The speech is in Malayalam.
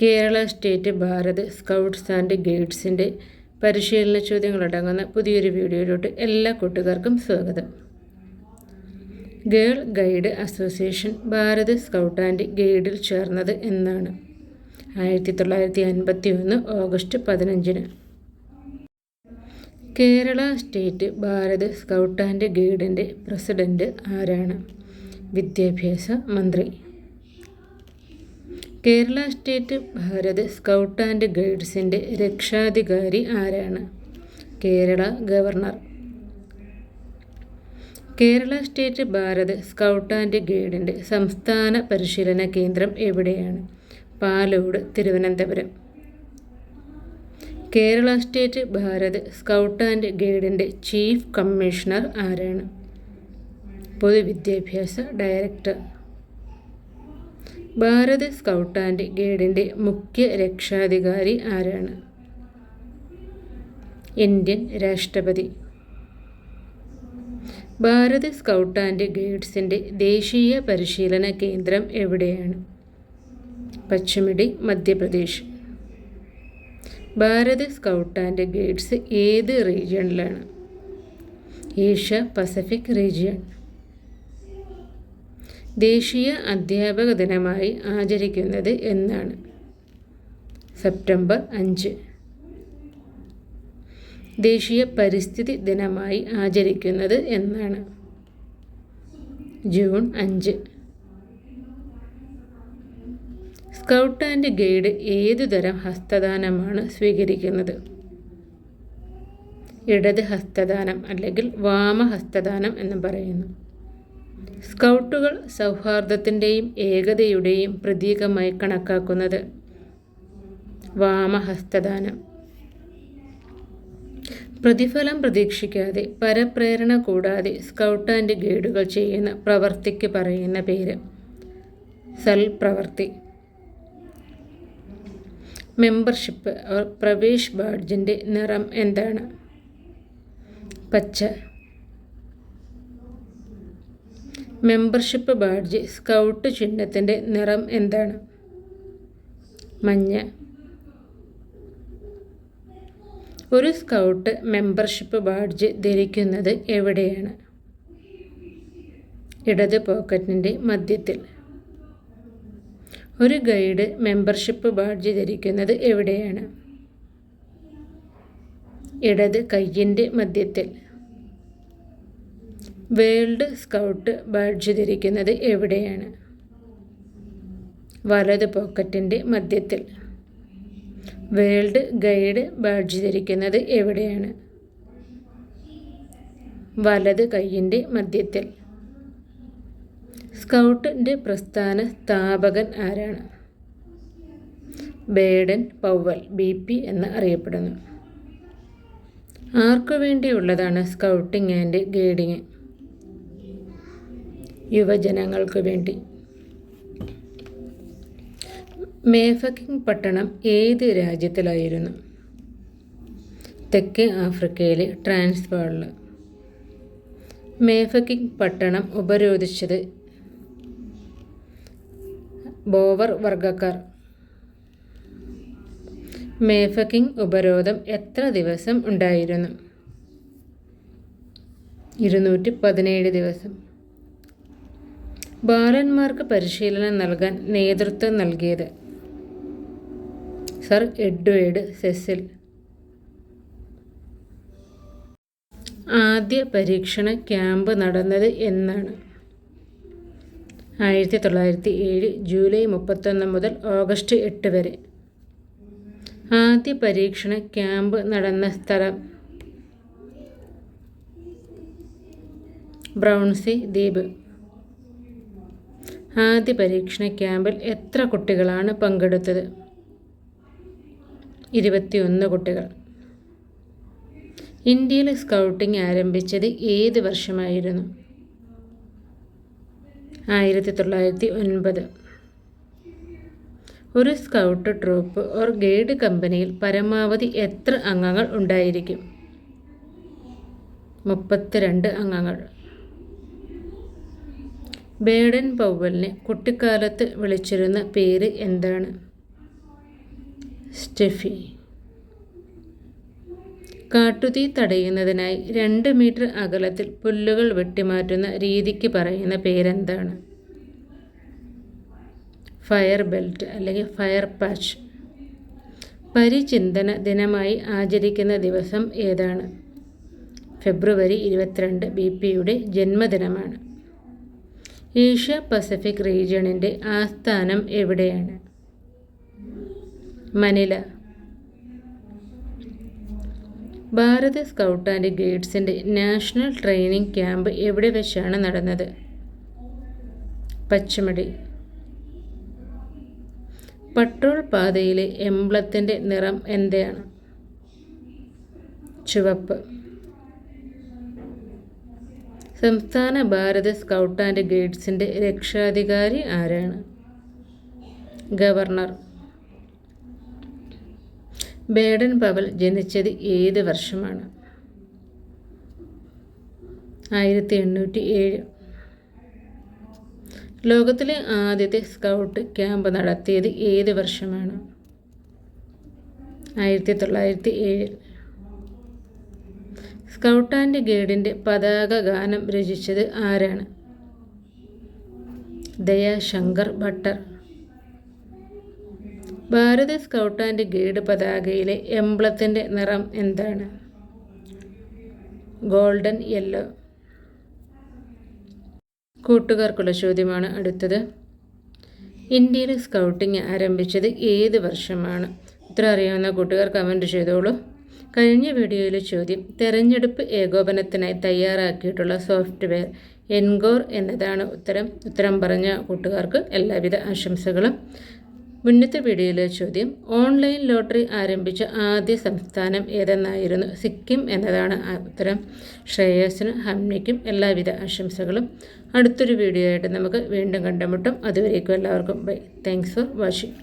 Kerala state Bharat scouts and ഗൈഡ്സിന്റെ പരിശീലന ചോദ്യങ്ങളടങ്ങുന്ന പുതിയൊരു വീഡിയോയിലോട്ട് എല്ലാ കൂട്ടുകാർക്കും സ്വാഗതം. Girl guide association Bharat scout and ഗൈഡിൽ ചേർന്നത് എന്നാണ്. ആയിരത്തി തൊള്ളായിരത്തി അൻപത്തി ഒന്ന് ഓഗസ്റ്റ് പതിനഞ്ചിന്. Kerala state Bharat scout and ഗൈഡിന്റെ president ആരാണ്? വിദ്യാഭ്യാസ മന്ത്രി Kerala state Bharat scout and ഗൈഡ്സിന്റെ രക്ഷാധികാരി ആരാണ്? Kerala governor. Kerala state Bharat scout and ഗൈഡിന്റെ സംസ്ഥാന പരിശീലന കേന്ദ്രം എവിടെയാണ്? Palode Thiruvananthapuram. Kerala state Bharat scout and ഗൈഡിന്റെ chief commissioner ആരാണ്? പൊതുവിദ്യാഭ്യാസ ഡയറക്ടർ. ഭാരത് സ്കൗട്ട് ആൻഡ് ഗൈഡിന്റെ മുഖ്യ രക്ഷാധികാരി ആരാണ്? ഇന്ത്യൻ രാഷ്ട്രപതി. ഭാരത് സ്കൗട്ട് ആൻഡ് ഗൈഡ്സിന്റെ ദേശീയ പരിശീലന കേന്ദ്രം എവിടെയാണ്? Pachmarhi Madhya Pradesh. Bharat scout and guides ഏത് റീജിയണിലാണ്? Asia Pacific region. ദേശീയ അധ്യാപക ദിനമായി ആചരിക്കുന്നത് എന്നാണ്. സെപ്റ്റംബർ അഞ്ച്. ദേശീയ പരിസ്ഥിതി ദിനമായി ആചരിക്കുന്നത് എന്നാണ്. ജൂൺ അഞ്ച്. സ്കൗട്ട് ആൻഡ് ഗൈഡ് ഏതു തരം ഹസ്തദാനമാണ് സ്വീകരിക്കുന്നത്? ഇടത് ഹസ്തദാനം അല്ലെങ്കിൽ വാമഹസ്തദാനം എന്ന് പറയുന്നു. സ്കൗട്ടുകൾ സൗഹാർദ്ദത്തിന്റെയും ഏകതയുടെയും പ്രതീകമായി കണക്കാക്കുന്നത്. വാമഹസ്തദാനം. പ്രതിഫലം പ്രതീക്ഷിക്കാതെ പരപ്രേരണ കൂടാതെ സ്കൗട്ട് ആൻഡ് ഗൈഡുകൾ ചെയ്യുന്ന പ്രവർത്തിക്ക് പറയുന്ന പേര് സൽപ്രവർത്തി. മെമ്പർഷിപ്പ് പ്രവേശ് ബാഡ്ജിന്റെ നിറം എന്താണ്? പച്ച. മെമ്പർഷിപ്പ് ബാഡ്ജ് സ്കൗട്ട് ചിഹ്നത്തിന്റെ നിറം എന്താണ്? മഞ്ഞ. ഒരു സ്കൗട്ട് മെമ്പർഷിപ്പ് ബാഡ്ജ് ധരിക്കുന്നത് എവിടെയാണ്? ഇടത് പോക്കറ്റിന്റെ മധ്യത്തിൽ. ഒരു ഗൈഡ് മെമ്പർഷിപ്പ് ബാഡ്ജ് ധരിക്കുന്നത് എവിടെയാണ്? ഇടത് കയ്യിന്റെ മധ്യത്തിൽ. വേൾഡ് സ്കൗട്ട് ബാഡ്ജ് ധരിക്കുന്നത് എവിടെയാണ്? വലത് പോക്കറ്റിന്റെ മധ്യത്തിൽ. വേൾഡ് ഗൈഡ് ബാഡ്ജ് ധരിക്കുന്നത് എവിടെയാണ്? വലത് കൈയിന്റെ മധ്യത്തിൽ. സ്കൗട്ടിന്റെ പ്രസ്ഥാന സ്ഥാപകൻ ആരാണ്? ബേഡൻ പൗവൽ ബി പി എന്ന് അറിയപ്പെടുന്നു. ആർക്കു വേണ്ടിയുള്ളതാണ് സ്കൗട്ടിംഗ് ആൻഡ് ഗൈഡിങ്? യുവജനങ്ങൾക്ക് വേണ്ടി. മേഫക്കിംഗ് പട്ടണം ഏത് രാജ്യത്തിലായിരുന്നു? തെക്കേ ആഫ്രിക്കയിലെ ട്രാൻസ്ഫാളിൽ മേഫക്കിംഗ് പട്ടണം ഉപരോധിച്ചത് ബോവർ വർഗക്കാർ മേഫക്കിംഗ് ഉപരോധം എത്ര ദിവസം ഉണ്ടായിരുന്നു? ഇരുന്നൂറ്റി പതിനേഴ് ദിവസം. ബാലന്മാർക്ക് പരിശീലനം നൽകാൻ നേതൃത്വം നൽകിയത്. സർ എഡ്വേർഡ് സെസിൽ ആദ്യ പരീക്ഷണ ക്യാമ്പ് നടന്നത് എന്നാണ്. ആയിരത്തി തൊള്ളായിരത്തി ഏഴ് ജൂലൈ മുപ്പത്തൊന്ന് മുതൽ ഓഗസ്റ്റ് എട്ട് വരെ. ആദ്യ പരീക്ഷണ ക്യാമ്പ് നടന്ന സ്ഥലം ബ്രൗൺസി ദ്വീപ്. ആദ്യ പരീക്ഷണ ക്യാമ്പിൽ എത്ര കുട്ടികളാണ് പങ്കെടുത്തത്? ഇരുപത്തിയൊന്ന് കുട്ടികൾ. ഇന്ത്യയിൽ സ്കൗട്ടിംഗ് ആരംഭിച്ചത് ഏത് വർഷമായിരുന്നു? ആയിരത്തി തൊള്ളായിരത്തി ഒൻപത് ഒരു സ്കൗട്ട് ട്രൂപ്പ് ഓർ ഗൈഡ് കമ്പനിയിൽ പരമാവധി എത്ര അംഗങ്ങൾ ഉണ്ടായിരിക്കും? മുപ്പത്തിരണ്ട് അംഗങ്ങൾ. ബേഡൻ പൗവലിനെ കുട്ടിക്കാലത്ത് വിളിച്ചിരുന്ന പേര് എന്താണ്? സ്റ്റെഫി. കാട്ടുതീ തടയുന്നതിനായി രണ്ട് മീറ്റർ അകലത്തിൽ പുല്ലുകൾ വെട്ടിമാറ്റുന്ന രീതിക്ക് പറയുന്ന പേരെന്താണ്? ഫയർ ബെൽറ്റ് അല്ലെങ്കിൽ ഫയർ പാച്ച്. പരിചിന്തന ദിനമായി ആചരിക്കുന്ന ദിവസം ഏതാണ്? ഫെബ്രുവരി ഇരുപത്തിരണ്ട് ബി പിയുടെ ജന്മദിനമാണ്. ഏഷ്യ പസഫിക് റീജിയണിന്റെ ആസ്ഥാനം എവിടെയാണ്? മനില. ഭാരത് സ്കൗട്ട് ആൻഡ് ഗൈഡ്സിന്റെ നാഷണൽ ട്രെയിനിങ് ക്യാമ്പ് എവിടെ വെച്ചാണ് നടന്നത്? പച്ചമടി. പട്രോൾ പാതയിലെ എംബ്ലത്തിന്റെ നിറം എന്താണ്? ചുവപ്പ്. സംസ്ഥാന ഭാരത സ്കൗട്ട് ആൻഡ് ഗൈഡ്സിന്റെ രക്ഷാധികാരി ആരാണ്? ഗവർണർ. ബേഡൻ പവൽ ജനിച്ചത് ഏത് വർഷമാണ്? ആയിരത്തി എണ്ണൂറ്റി ഏഴ് ലോകത്തിലെ ആദ്യത്തെ സ്കൗട്ട് ക്യാമ്പ് നടത്തിയത് ഏത് വർഷമാണ്? ആയിരത്തി തൊള്ളായിരത്തി ഏഴ് സ്കൗട്ട് ആൻഡ് ഗൈഡിന്റെ പതാക ഗാനം രചിച്ചത് ആരാണ്? Dayashankar Bhattar. Bharat scout and guide പതാകയിലെ എംബ്ലത്തിന്റെ നിറം എന്താണ്? Golden yellow. കൂട്ടുകാർക്കുള്ള ചോദ്യമാണ് അടുത്തത്. ഇന്ത്യയിൽ സ്കൗട്ടിംഗ് ആരംഭിച്ചത് ഏത് വർഷമാണ്? ഇത്ര അറിയാവുന്ന കൂട്ടുകാർ കമന്റ് ചെയ്തോളൂ. കഴിഞ്ഞ വീഡിയോയിലെ ചോദ്യം തെരഞ്ഞെടുപ്പ് ഏകോപനത്തിനായി തയ്യാറാക്കിയിട്ടുള്ള സോഫ്റ്റ്വെയർ എൻഗോർ എന്നതാണ് ഉത്തരം. ഉത്തരം പറഞ്ഞ കൂട്ടുകാർക്ക് എല്ലാവിധ ആശംസകളും. മുന്നത്തെ വീഡിയോയിലെ ചോദ്യം ഓൺലൈൻ ലോട്ടറി ആരംഭിച്ച ആദ്യ സംസ്ഥാനം ഏതെന്നായിരുന്നു? സിക്കിം എന്നതാണ് ഉത്തരം. ശ്രേയസിനും ഹംനയ്ക്കും എല്ലാവിധ ആശംസകളും. അടുത്തൊരു വീഡിയോ ആയിട്ട് നമുക്ക് വീണ്ടും കണ്ടുമുട്ടും. അതുവരേക്കും എല്ലാവർക്കും ബൈ. Thanks for watching.